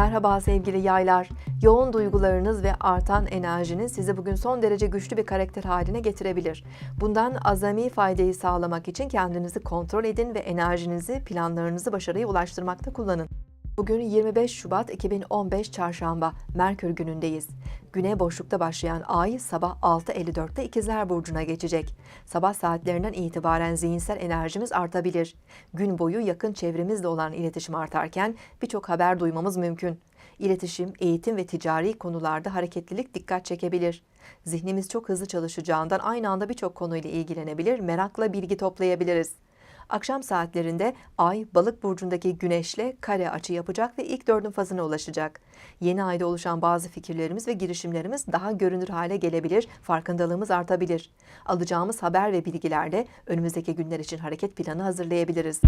Merhaba sevgili yaylar. Yoğun duygularınız ve artan enerjiniz sizi bugün son derece güçlü bir karakter haline getirebilir. Bundan azami faydayı sağlamak için kendinizi kontrol edin ve enerjinizi, planlarınızı başarıya ulaştırmakta kullanın. Bugün 25 Şubat 2015 Çarşamba, Merkür günündeyiz. Güne boşlukta başlayan ay sabah 6.54'te İkizler Burcu'na geçecek. Sabah saatlerinden itibaren zihinsel enerjimiz artabilir. Gün boyu yakın çevremizle olan iletişim artarken birçok haber duymamız mümkün. İletişim, eğitim ve ticari konularda hareketlilik dikkat çekebilir. Zihnimiz çok hızlı çalışacağından aynı anda birçok konuyla ilgilenebilir, merakla bilgi toplayabiliriz. Akşam saatlerinde Ay Balık burcundaki Güneş'le kare açı yapacak ve ilk dördün fazına ulaşacak. Yeni ayda oluşan bazı fikirlerimiz ve girişimlerimiz daha görünür hale gelebilir, farkındalığımız artabilir. Alacağımız haber ve bilgilerle önümüzdeki günler için hareket planı hazırlayabiliriz.